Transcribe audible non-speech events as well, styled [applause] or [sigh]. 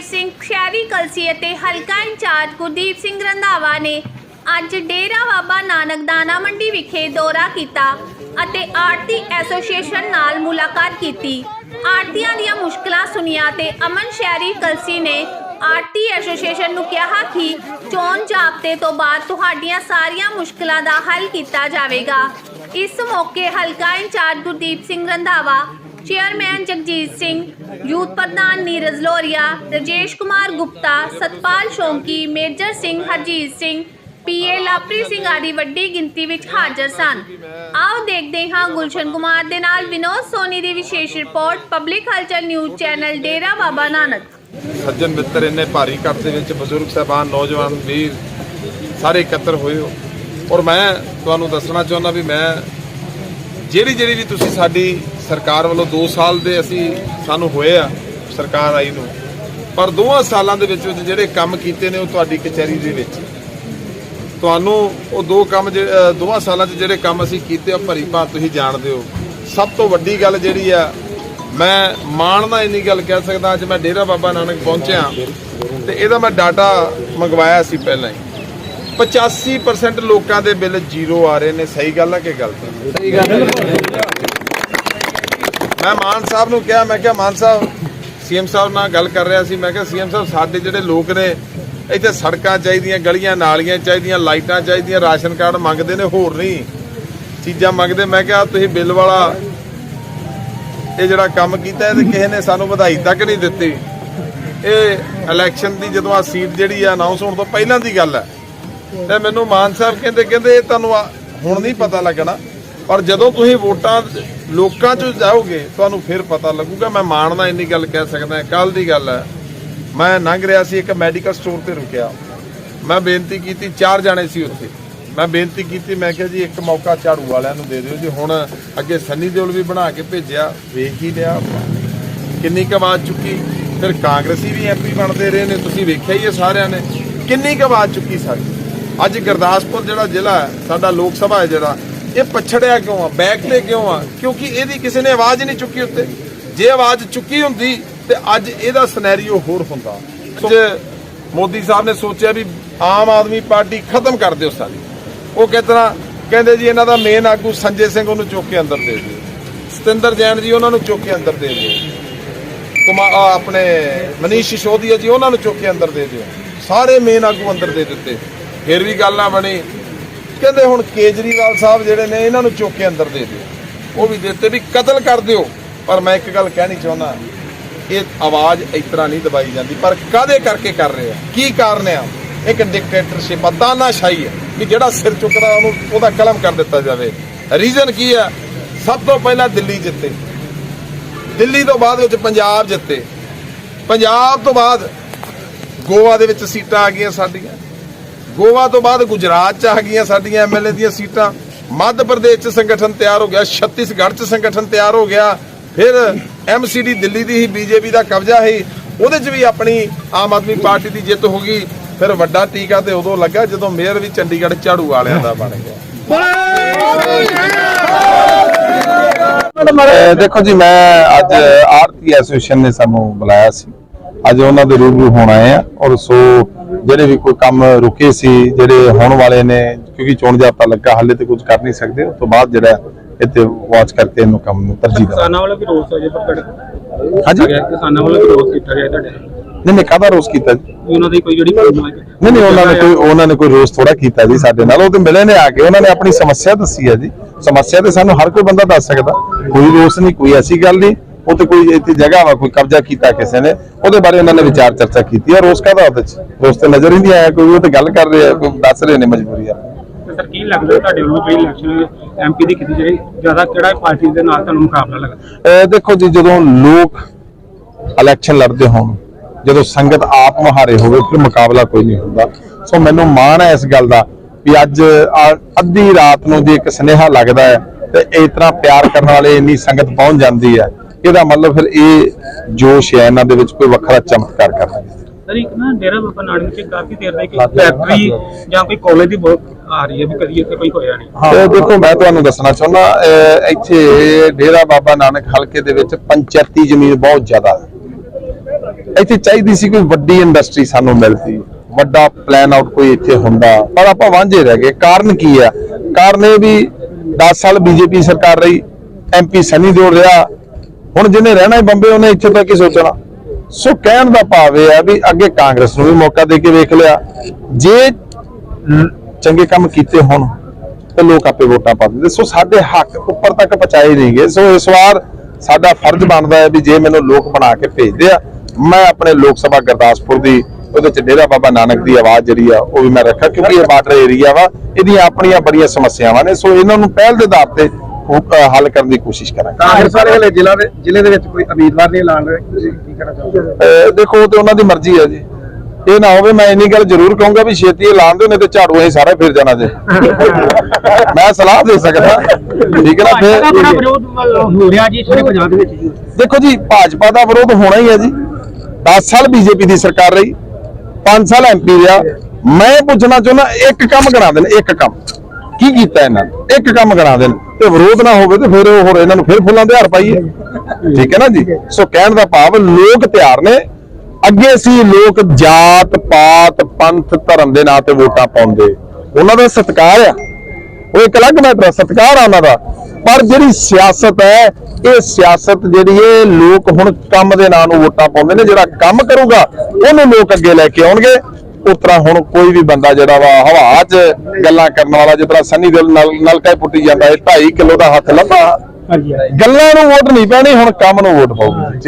ਸ਼ੇਰ ਸਿੰਘ ਸ਼ਹਿਰੀ ਕਲਸੀ ਅਤੇ ਹਲਕਾ ਇੰਚਾਰਜ ਗੁਰਦੀਪ ਸਿੰਘ ਰੰਧਾਵਾ ਨੇ ਅੱਜ ਡੇਰਾ ਬਾਬਾ ਨਾਨਕ ਦਾਣਾ ਮੰਡੀ ਵਿਖੇ ਦੌਰਾ ਕੀਤਾ ਅਤੇ ਆਰਤੀ ਐਸੋਸੀਏਸ਼ਨ ਨਾਲ ਮੁਲਾਕਾਤ ਕੀਤੀ। ਆਰਤੀਆਂ ਦੀਆਂ ਮੁਸ਼ਕਲਾਂ ਸੁਣੀਆਂ ਤੇ ਅਮਨ ਸ਼ਹਿਰੀ ਕਲਸੀ ਨੇ ਆਰਤੀ ਐਸੋਸੀਏਸ਼ਨ ਨੂੰ ਕਿਹਾ ਕਿ ਚੋਣ ਜਾਬਤੇ ਤੋਂ ਬਾਅਦ ਤੁਹਾਡੀਆਂ ਸਾਰੀਆਂ ਮੁਸ਼ਕਲਾਂ ਦਾ ਹੱਲ ਕੀਤਾ ਜਾਵੇਗਾ। ਇਸ ਮੌਕੇ ਹਲਕਾ in charge Gurdeep Singh Randhawa chairman Jagjit Singh youth ਪ੍ਰਧਾਨ ਨੀਰਜ ਲੋਰੀਆ ਰਜੇਸ਼ ਕੁਮਾਰ ਗੁਪਤਾ ਸਤਪਾਲ ਸ਼ੌਂਕੀ ਮੇਜਰ ਸਿੰਘ ਹਰਜੀਤ ਸਿੰਘ ਪੀਏ ਲਾਪਰੀ ਸਿੰਘ ਆਦਿ ਵੱਡੀ ਗਿਣਤੀ ਵਿੱਚ ਹਾਜ਼ਰ ਸਨ। ਆਓ ਦੇਖਦੇ ਹਾਂ ਗੁਲਸ਼ਨ ਕੁਮਾਰ ਦੇ ਨਾਲ ਵਿਨੋਦ ਸੋਨੀ ਦੀ ਵਿਸ਼ੇਸ਼ report public Halchal news channel Dera Baba Nanak. ਸੱਜਣ ਮਿੱਤਰ, ਇੰਨੇ ਭਾਰੀ ਇਕੱਠ ਦੇ ਵਿੱਚ ਬਜ਼ੁਰਗ, ਸਾਹਿਬਾਨ, ਨੌਜਵਾਨ ਵੀਰ ਸਾਰੇ ਇਕੱਤਰ ਹੋਏ ਹੋ। ਔਰ ਮੈਂ ਤੁਹਾਨੂੰ ਦੱਸਣਾ ਚਾਹੁੰਦਾ ਵੀ ਮੈਂ ਜਿਹੜੀ ਜਿਹੜੀ ਵੀ ਤੁਸੀਂ ਸਾਡੀ ਸਰਕਾਰ ਵੱਲੋਂ 2 ਸਾਲ ਦੇ ਅਸੀਂ ਸਾਨੂੰ ਹੋਏ ਆ ਸਰਕਾਰ ਆਈ ਨੂੰ। ਪਰ ਦੋਹਾਂ ਸਾਲਾਂ ਦੇ ਵਿੱਚ ਜਿਹੜੇ ਕੰਮ ਕੀਤੇ ਨੇ ਉਹ ਤੁਹਾਡੀ ਕਚਹਿਰੀ ਦੇ ਵਿੱਚ। ਤੁਹਾਨੂੰ ਉਹ ਦੋ ਕੰਮ ਜਿਹੜੇ- ਅ, ਦੋਹਾਂ ਸਾਲਾਂ 'ਚ ਜਿਹੜੇ ਕੰਮ ਅਸੀਂ ਕੀਤੇ ਆ ਭਰੀ ਭਾਤ ਤੁਸੀਂ ਜਾਣਦੇ ਹੋ। ਸਭ ਤੋਂ ਵੱਡੀ ਗੱਲ ਜਿਹੜੀ ਆ ਮੈਂ ਮਾਣ ਨਾਲ ਇੰਨੀ ਗੱਲ ਕਹਿ ਸਕਦਾ ਅੱਜ ਮੈਂ ਡੇਰਾ ਬਾਬਾ ਨਾਨਕ ਪਹੁੰਚਿਆ ਤੇ ਇਹਦਾ ਮੈਂ ਡਾਟਾ ਮੰਗਵਾਇਆ ਸੀ ਪਹਿਲਾਂ ਹੀ। 85% ਲੋਕਾਂ ਦੇ ਬਿੱਲ ਜ਼ੀਰੋ ਆ ਰਹੇ ਨੇ। ਸਹੀ ਗੱਲ ਆ ਕਿ ਗਲਤ? ਸਹੀ ਗੱਲ ਮੈਂ ਮਾਨ ਸਾਹਿਬ ਨੂੰ ਕਿਹਾ, ਮੈਂ ਕਿਹਾ, ਮਾਨ ਸਾਹਿਬ, ਸੀਐਮ ਸਾਹਿਬ ਨਾਲ ਗੱਲ ਕਰ ਰਿਹਾ ਸੀ। ਮੈਂ ਕਿਹਾ, ਸੀਐਮ ਸਾਹਿਬ, ਸਾਡੇ ਜਿਹੜੇ ਲੋਕ ਨੇ, ਇੱਥੇ ਸੜਕਾਂ ਚਾਹੀਦੀਆਂ, ਗਲੀਆਂ, ਨਾਲੀਆਂ ਚਾਹੀਦੀਆਂ, ਲਾਈਟਾਂ ਚਾਹੀਦੀਆਂ, ਰਾਸ਼ਨ ਕਾਰਡ ਮੰਗਦੇ ਨੇ, ਹੋਰ ਨਹੀਂ। ਚੀਜ਼ਾਂ ਮੰਗਦੇ, ਮੈਂ ਕਿਹਾ ਤੁਸੀਂ ਬਿੱਲ ਵਾਲਾ ਇਹ ਜਿਹੜਾ ਕੰਮ ਕੀਤਾ ਇਹ ਤੇ ਕਿਸੇ ਨੇ ਸਾਨੂੰ ਵਧਾਈ ਤੱਕ ਨਹੀਂ ਦਿੱਤੀ। ਇਹ ਇਲੈਕਸ਼ਨ ਦੀ ਜਦੋਂ ਆ ਸੀਟ ਜਿਹੜੀ ਆ ਅਨਾਉਂਸ ਹੋਣ ਤੋਂ ਪਹਿਲਾਂ ਦੀ ਗੱਲ ਹੈ। ਤੇ ਮੈਨੂੰ ਮਾਨ ਸਾਹਿਬ ਕਹਿੰਦੇ ਕਹਿੰਦੇ, ਇਹ ਤੁਹਾਨੂੰ ਆ- ਹੁਣ ਨਹੀਂ ਪਤਾ ਲੱਗਣਾ। ਪਰ ਜਦੋਂ ਤੁਸੀਂ ਵੋਟਾਂ ਲੋਕਾਂ 'ਚ ਜਾਓਗੇ, ਤੁਹਾਨੂੰ ਫਿਰ ਪਤਾ ਲੱਗੂਗਾ, ਮੈਂ ਮਾਣ ਨਾਲ ਇੰਨੀ ਗੱਲ ਕਹਿ ਸਕਦਾ ਕੱਲ ਦੀ ਗੱਲ ਹੈ। ਮੈਂ ਲੰਘ ਰਿਹਾ ਸੀ ਇੱਕ ਮੈਡੀਕਲ ਸਟੋਰ ਤੇ ਰੁਕਿਆ। ਮੈਂ ਬੇਨਤੀ ਕੀਤੀ, ਚਾਰ ਜਾਣੇ ਸੀ ਉੱਥੇ। ਮੈਂ ਬੇਨਤੀ ਕੀਤੀ, ਮੈਂ ਕਿਹਾ ਜੀ, ਇੱਕ ਮੌਕਾ ਝਾੜੂ ਵਾਲਿਆਂ ਨੂੰ ਦੇ ਦਿਓ ਜੀ। ਹੁਣ ਅੱਗੇ ਸੰਨੀ ਦਿਓਲ ਵੀ ਬਣਾ ਕੇ ਭੇਜਿਆ, ਵੇਖ ਹੀ ਲਿਆ। ਕਿੰਨੀ ਕੁ ਆਵਾਜ਼ ਚੁੱਕੀ। ਫਿਰ ਕਾਂਗਰਸੀ ਵੀ ਐਮਪੀ ਬਣਦੇ ਰਹੇ ਨੇ, ਤੁਸੀਂ ਵੇਖਿਆ ਹੀ ਹੈ ਸਾਰਿਆਂ ਨੇ। ਕਿੰਨੀ ਕੁ ਆਵਾਜ਼ ਚੁੱਕੀ ਸਾਡੀ ਅੱਜ ਗੁਰਦਾਸਪੁਰ ਜਿਹੜਾ ਜ਼ਿਲ੍ਹਾ ਹੈ, ਸਾਡਾ ਲੋਕ ਸਭਾ ਹੈ ਜਿਹੜਾ ਇਹ ਪਛੜਿਆ ਕਿਉਂ ਆ? ਬੈਕ ਤੇ ਕਿਉਂ ਆ? ਕਿਉਂਕਿ ਇਹਦੀ ਕਿਸੇ ਨੇ ਆਵਾਜ਼ ਨਹੀਂ ਚੁੱਕੀ ਉੱਤੇ। ਜੇ ਆਵਾਜ਼ ਚੁੱਕੀ ਹੁੰਦੀ, ਤੇ ਅੱਜ ਇਹਦਾ ਸਿਨੈਰੀਓ ਹੋਰ ਹੁੰਦਾ। ਅੱਜ ਮੋਦੀ ਸਾਹਿਬ ਨੇ ਸੋਚਿਆ ਵੀ ਆਮ ਆਦਮੀ ਪਾਰਟੀ ਖਤਮ ਕਰ ਦਿਓ ਸਾਰੀ। ਉਹ ਕਿਸ ਤਰ੍ਹਾਂ ਕਹਿੰਦੇ ਜੀ, ਇਹਨਾਂ ਦਾ ਮੇਨ ਆਗੂ ਸੰਜੇ ਸਿੰਘ ਉਹਨੂੰ ਚੁੱਕ ਕੇ ਅੰਦਰ ਦੇ ਦਿਓ। ਸਤਿੰਦਰ ਜੈਨ ਜੀ ਉਹਨਾਂ ਨੂੰ ਚੁੱਕ ਕੇ ਅੰਦਰ ਦੇ ਦਿਓ। ਕੁਮਾ ਆਪਣੇ ਮਨੀਸ਼ ਸਿਸੋਦੀਆ ਜੀ ਉਹਨਾਂ ਨੂੰ ਚੁੱਕ ਕੇ ਅੰਦਰ ਦੇ ਦਿਓ। ਸਾਰੇ ਮੇਨ ਆਗੂ ਅੰਦਰ ਦੇ ਦਿੱਤੇ। ਫਿਰ ਵੀ ਗੱਲ ਨਾ ਬਣੀ। ਕਹਿੰਦੇ ਹੁਣ ਕੇਜਰੀਵਾਲ ਸਾਹਿਬ ਜਿਹੜੇ ਨੇ, ਇਹਨਾਂ ਨੂੰ ਚੁੱਕ ਕੇ ਅੰਦਰ ਦੇ ਦਿਓ। ਉਹ ਵੀ ਦਿੱਤੇ ਵੀ ਕਤਲ ਕਰ ਦਿਓ। ਪਰ ਮੈਂ ਇੱਕ ਗੱਲ ਕਹਿਣੀ ਚਾਹੁੰਦਾ, ਇਹ ਆਵਾਜ਼ ਇਸ ਤਰ੍ਹਾਂ ਨਹੀਂ ਦਬਾਈ ਜਾਂਦੀ। ਪਰ ਕਾਦੇ ਕਰਕੇ ਕਰ ਰਹੇ ਆ? ਕੀ ਕਾਰਨ ਆ? ਇੱਕ ਡਿਕਟੇਟਰਸ਼ਿਪ ਆ, ਤਾਨਾਸ਼ਾਹੀ ਹੈ ਕਿ ਜਿਹੜਾ ਸਿਰ ਚੁੱਕਦਾ, ਉਹਨੂੰ ਉਹਦਾ ਕਲਮ ਕਰ ਦਿੱਤਾ ਜਾਵੇ। ਰੀਜ਼ਨ ਕੀ ਆ? ਸਭ ਤੋਂ ਪਹਿਲਾਂ ਦਿੱਲੀ ਜਿੱਤੇ। ਦਿੱਲੀ ਤੋਂ ਬਾਅਦ ਵਿੱਚ ਪੰਜਾਬ ਜਿੱਤੇ। ਪੰਜਾਬ ਤੋਂ ਬਾਅਦ ਗੋਆ ਦੇ ਵਿੱਚ ਸੀਟਾਂ ਆ ਗਈਆਂ ਸਾਡੀਆਂ। ਗੋਆ ਤੋਂ ਬਾਅਦ ਗੁਜਰਾਤ ਚ ਆ ਗਈਆਂ ਸਾਡੀਆਂ ਐਮਐਲਏ ਦੀਆਂ ਸੀਟਾਂ। ਮੱਧ ਪ੍ਰਦੇਸ਼ ਚ ਸੰਗਠਨ ਤਿਆਰ ਹੋ ਗਿਆ ਛੱਤੀਸਗੜ੍ਹ ਚ ਸੰਗਠਨ ਤਿਆਰ ਹੋ ਗਿਆ। ਫਿਰ ਐਮਸੀਡੀ ਦਿੱਲੀ ਦੀ ਹੀ ਬੀਜੇਪੀ ਦਾ ਕਬਜ਼ਾ ਸੀ ਉਹਦੇ ਚ ਵੀ ਆਪਣੀ ਆਮ ਆਦਮੀ ਪਾਰਟੀ ਦੀ ਜਿੱਤ ਹੋ ਗਈ। ਫਿਰ ਵੱਡਾ ਟੀਕਾ ਤੇ ਉਦੋਂ ਲੱਗਾ ਜਦੋਂ ਮੇਅਰ ਵੀ ਚੰਡੀਗੜ੍ਹ ਝਾੜੂ ਵਾਲਿਆਂ ਦਾ ਬਣ ਗਿਆ। ਦੇਖੋ ਜੀ ਮੈਂ ਅੱਜ ਆਰਤੀ ਐਸੋਸੀਏਸ਼ਨ ਨੇ ਸਾਨੂੰ ਬੁਲਾਇਆ ਸੀ। ਅੱਜ ਉਹਨਾਂ ਦੇ ਰੂਬਰੂ ਹੋਣ ਆਏ ਆ ਔਰ ਸੋ ਜਿਹੜੇ ਵੀ ਕੋਈ ਕੰਮ ਰੁਕੇ ਸੀ ਜਿਹੜੇ ਹੋਣ ਵਾਲੇ ਨੇ ਕਿਉਂਕਿ ਚੋਣ ਜਾਬਤਾ ਲੱਗਾ ਹਾਲੇ ਤੇ ਕੁਝ ਕਰ ਨਹੀਂ ਸਕਦੇ ਉਸ ਤੋਂ ਬਾਅਦ ਜਿਹੜਾ ਇੱਥੇ ਵਾਚ ਕਰਕੇ ਇਹਨੂੰ ਕੰਮ ਨੂੰ ਤਰਜੀਹ ਦੇਵਾਂਗੇ। ਕਿਸਾਨਾਂ ਵੱਲੋਂ ਵੀ ਰੋਸ ਹੈ ਜੇ ਪਰ ਤੁਹਾਡੇ ਹਾਂਜੀ? ਗਿਆ ਕਿਸਾਨਾਂ ਵੱਲੋਂ ਵੀ ਰੋਸ ਕੀਤਾ ਗਿਆ ਤੁਹਾਡੇ ਨਹੀਂ ਨਹੀਂ ਕਾਹਦਾ ਰੋਸ ਕੀਤਾ ਜੀ? ਉਹਨਾਂ ਦੀ ਕੋਈ ਜਿਹੜੀ ਨਹੀਂ ਨਹੀਂ ਉਹਨਾਂ ਨੇ ਕੋਈ ਉਹਨਾਂ ਨੇ ਕੋਈ ਰੋਸ ਥੋੜਾ ਕੀਤਾ ਜੀ ਸਾਡੇ ਨਾਲ। ਉਹ ਤੇ ਮਿਲੇ ਨੇ ਆ ਕੇ ਉਹਨਾਂ ਨੇ ਆਪਣੀ ਸਮੱਸਿਆ ਦੱਸੀ ਹੈ ਜੀ। ਸਮੱਸਿਆ ਤੇ ਸਾਨੂੰ ਹਰ ਕੋਈ ਬੰਦਾ ਦੱਸ ਸਕਦਾ। ਕੋਈ ਰੋਸ ਨਹੀਂ ਕੋਈ ਐਸੀ ਗੱਲ ਨਹੀਂ। ਉਹ ਤੇ ਕੋਈ ਇੱਥੇ ਜਗ੍ਹਾ ਵਾ ਕੋਈ ਕਬਜ਼ਾ ਕੀਤਾ ਕਿਸੇ ਨੇ ਉਹਦੇ ਬਾਰੇ ਉਹਨਾਂ ਨੇ ਵਿਚਾਰ ਚਰਚਾ ਕੀਤੀ ਹੈ ਰੋਸ ਕਾਹਦਾ ਉਹਦੇ ਚ? ਰੋਸ ਤੇ ਨਜ਼ਰ ਹੀ ਨਹੀਂ ਆਇਆ ਕੋਈ ਉਹ ਤੇ ਗੱਲ ਕਰ ਰਿਹਾ ਕੋਈ ਦੱਸ ਰਹੇ ਨੇ ਮਜਬੂਰੀ ਆ। ਸਰ ਕੀ ਲੱਗਦਾ ਤੁਹਾਡੇ ਵੱਲੋਂ ਜਿਹੜੀ ਇਲੈਕਸ਼ਨ ਐਮਪੀ ਦੀ ਕੀਤੀ ਜਿਹੜੀ ਜ਼ਿਆਦਾ ਕਿਹੜਾ ਪਾਰਟੀ ਦੇ ਨਾਲ ਤੁਹਾਨੂੰ ਮੁਕਾਬਲਾ ਲੱਗਦਾ ਦੇਖੋ ਜੀ ਜਦੋਂ ਲੋਕ ਇਲੈਕਸ਼ਨ ਲੜਦੇ ਹੋਣ ਜਦੋਂ ਸੰਗਤ ਆਪ ਮੁਹਾਰੇ ਹੋਵੇ ਫਿਰ ਮੁਕਾਬਲਾ ਕੋਈ ਨਹੀਂ ਹੁੰਦਾ। ਸੋ ਮੈਨੂੰ ਮਾਣ ਹੈ ਇਸ ਗੱਲ ਦਾ ਵੀ ਅੱਜ ਅੱਧੀ ਰਾਤ ਨੂੰ ਜੇ ਇੱਕ ਸੁਨੇਹਾ ਲੱਗਦਾ ਹੈ ਤੇ ਇਸ ਤਰ੍ਹਾਂ ਪਿਆਰ ਕਰਨ ਵਾਲੇ ਇੰਨੀ ਸੰਗਤ ਪਹੁੰਚ ਜਾਂਦੀ ਹੈ ਇਹਦਾ ਮਤਲਬ ਫਿਰ ਇਹ ਜੋਸ਼ ਹੈ ਇਹਨਾਂ ਦੇ ਵਿੱਚ ਕੋਈ ਵੱਖਰਾ ਚਮਤਕਾਰ ਕਰਨਾ। ਸਰ ਇੱਕ ਨਾ ਡੇਰਾ ਬਾਬਾ ਨਾਨਕ ਚ ਕਾਫੀ ਦੇਰ ਦਾ ਇੱਕ ਫੈਕਟਰੀ ਜਾਂ ਕੋਈ ਕਾਲਜ ਦੀ ਬਹੁਤ ਆ ਰਹੀ ਹੈ ਵੀ ਕਦੀ ਇੱਥੇ ਕੋਈ ਹੋਇਆ ਨਹੀਂ। ਤੇ ਦੇਖੋ ਮੈਂ ਤੁਹਾਨੂੰ ਦੱਸਣਾ ਚਾਹੁੰਦਾ ਅਹ ਇੱਥੇ ਡੇਰਾ ਬਾਬਾ ਨਾਨਕ ਹਲਕੇ ਦੇ ਵਿੱਚ ਪੰਚਾਇਤੀ ਜ਼ਮੀਨ ਬਹੁਤ ਜ਼ਿਆਦਾ ਹੈ। ਇੱਥੇ ਚਾਹੀਦੀ ਸੀ ਕੋਈ ਵੱਡੀ ਇੰਡਸਟਰੀ ਸਾਨੂੰ ਮਿਲਦੀ ਵੱਡਾ ਪਲਾਨ ਆਊਟ ਕੋਈ ਇੱਥੇ ਹੁੰਦਾ ਪਰ ਆਪਾਂ ਵਾਂਝੇ ਰਹਿ ਗਏ। ਕਾਰਨ ਕੀ ਆ? ਕਾਰਨ ਇਹ ਵੀ 10 ਸਾਲ ਬੀਜੇਪੀ ਸਰਕਾਰ ਰਹੀ ਐਮਪੀ ਸਨੀ ਦਿਓਲ ਰਿਹਾ ਹੁਣ ਜਿਹਨੇ ਰਹਿਣਾ ਹੈ ਬੰਬੇ, ਉਹਨੇ ਇੱਥੇ ਤੱਕ ਹੀ ਸੋਚਣਾ? ਸੋ ਕਹਿਣ ਦਾ ਭਾਵ ਇਹ ਆ ਵੀ ਅੱਗੇ ਕਾਂਗਰਸ ਨੂੰ ਵੀ ਮੌਕਾ ਦੇ ਕੇ ਵੇਖ ਲਿਆ। ਜੇ ਚੰਗੇ ਕੰਮ ਕੀਤੇ ਹੋਣ, ਤੇ ਲੋਕ ਆਪੇ ਵੋਟਾਂ ਪਾ ਦਿੰਦੇ। ਸੋ ਸਾਡੇ ਹੱਕ ਉੱਪਰ ਤੱਕ ਪਹੁੰਚਾਏ ਨਹੀਂ ਗਏ। ਸੋ ਇਸ ਵਾਰ ਸਾਡਾ ਫਰਜ਼ ਬਣਦਾ ਹੈ ਵੀ ਜੇ ਮੈਨੂੰ ਲੋਕ ਬਣਾ ਕੇ ਭੇਜਦੇ ਆ, ਮੈਂ ਆਪਣੇ ਲੋਕ ਸਭਾ ਗੁਰਦਾਸਪੁਰ ਦੀ, ਉਹਦੇ ਚ ਡੇਰਾ ਬਾਬਾ ਨਾਨਕ ਦੀ ਆਵਾਜ਼ ਜਿਹੜੀ ਆ, ਉਹ ਵੀ ਮੈਂ ਰੱਖਾਂ, ਕਿਉਂਕਿ ਇਹ ਬਾਰਡਰ ਏਰੀਆ ਵਾ, ਇਹਦੀਆਂ ਆਪਣੀਆਂ ਬੜੀਆਂ ਸਮੱਸਿਆਵਾਂ ਨੇ। ਸੋ ਇਹਨਾਂ ਨੂੰ ਪਹਿਲ ਦੇ ਆਧਾਰ ਤੇ ਹੱਲ ਕਰਨ ਦੀ ਕੋਸ਼ਿਸ਼ ਕਰਾਂਗੇ। ਕਾਂਗਰਸ ਵਾਲੇ ਹਲੇ ਜ਼ਿਲ੍ਹਾ ਦੇ ਜ਼ਿਲ੍ਹੇ ਦੇ ਵਿੱਚ ਕੋਈ ਉਮੀਦਵਾਰ ਨਹੀਂ ਐਲਾਨ ਰਹੇ ਤੁਸੀਂ ਕੀ ਕਹਿਣਾ ਚਾਹੋਗੇ? ਅਹ ਦੇਖੋ ਤੇ ਉਹਨਾਂ ਦੀ ਮਰਜ਼ੀ ਹੈ ਜੀ। ਇਹ ਨਾ ਹੋਵੇ ਮੈਂ ਇੰਨੀ ਗੱਲ ਜ਼ਰੂਰ ਕਹੂੰਗਾ ਵੀ ਛੇਤੀ ਐਲਾਨ ਦਿਓ ਨਹੀਂ ਤੇ ਝਾੜੂ ਅਸੀਂ ਸਾਰਾ ਫਿਰ ਜਾਣਾ ਜੇ। [laughs] ਮੈਂ ਸਲਾਹ ਦੇ ਸਕਦਾ। ਠੀਕ ਹੈ ਨਾ ਫਿਰ ਵਿਰੋਧ ਹੋ ਰਿਹਾ ਜੀ ਸਾਰੇ ਪੰਜਾਬ ਦੇ ਵਿੱਚ ਜੀ। ਦੇਖੋ ਜੀ ਭਾਜਪਾ ਦਾ ਵਿਰੋਧ ਹੋਣਾ ਹੀ ਹੈ ਜੀ। 10 ਸਾਲ ਬੀਜੇਪੀ ਦੀ ਸਰਕਾਰ ਰਹੀ 5 ਸਾਲ ਐਮਪੀ ਰਿਹਾ। ਮੈਂ ਪੁੱਛਣਾ ਚਾਹੁੰਦਾ ਇੱਕ ਕੰਮ ਗਣਾ ਦੇਣ ਇੱਕ ਕੰਮ। ਕੀ ਕੀਤਾ ਇਹਨਾਂ ਨੇ? ਇੱਕ ਕੰਮ ਗਣਾ ਦੇਣ। ਤੇ ਵਿਰੋਧ ਨਾ ਹੋਵੇ ਤੇ ਫਿਰ ਉਹ ਹੋਰ ਇਹਨਾਂ ਨੂੰ ਫਿਰ ਫੁੱਲਾਂ ਦੇ ਹਾਰ ਪਾਈਏ। ਠੀਕ ਹੈ ਨਾ ਜੀ? ਸੋ ਕਹਿਣ ਦਾ ਭਾਵ ਲੋਕ ਤਿਆਰ ਨੇ। ਅੱਗੇ ਸੀ ਲੋਕ ਜਾਤ, ਪਾਤ, ਪੰਥ, ਧਰਮ ਦੇ ਨਾਂ ਤੇ ਵੋਟਾਂ ਪਾਉਂਦੇ। ਉਹਨਾਂ ਦਾ ਸਤਿਕਾਰ ਆ। ਉਹ ਇੱਕ ਅਲੱਗ ਮੈਟਰ ਹੈ ਸਤਿਕਾਰ ਆ ਉਹਨਾਂ ਦਾ। ਪਰ ਜਿਹੜੀ ਸਿਆਸਤ ਹੈ, ਇਹ ਸਿਆਸਤ ਜਿਹੜੀ ਇਹ ਲੋਕ ਹੁਣ ਕੰਮ ਦੇ ਨਾਂ ਨੂੰ ਵੋਟਾਂ ਪਾਉਂਦੇ ਨੇ। ਜਿਹੜਾ ਕੰਮ ਕਰੂਗਾ, ਉਹਨੂੰ ਲੋਕ ਅੱਗੇ ਲੈ ਕੇ ਆਉਣਗੇ। ਉਸ ਤਰ੍ਹਾਂ ਹੁਣ ਕੋਈ ਵੀ ਬੰਦਾ ਜਿਹੜਾ ਵਾ ਹਵਾ 'ਚ ਗੱਲਾਂ ਕਰਨ ਵਾਲਾ ਜਿਸ ਤਰ੍ਹਾਂ ਸੰਨੀ ਦਿਲ ਨਾਲ ਨਲਕਾ ਪੁੱਟੀ ਜਾਂਦਾ ਹੈ 2.5 ਕਿਲੋ ਦਾ ਹੱਥ ਲੱਭਾ ਗੱਲਾਂ ਨੂੰ ਵੋਟ ਨਹੀਂ ਪੈਣੀ ਹੁਣ ਕੰਮ ਨੂੰ ਵੋਟ ਪਾਉਗੀ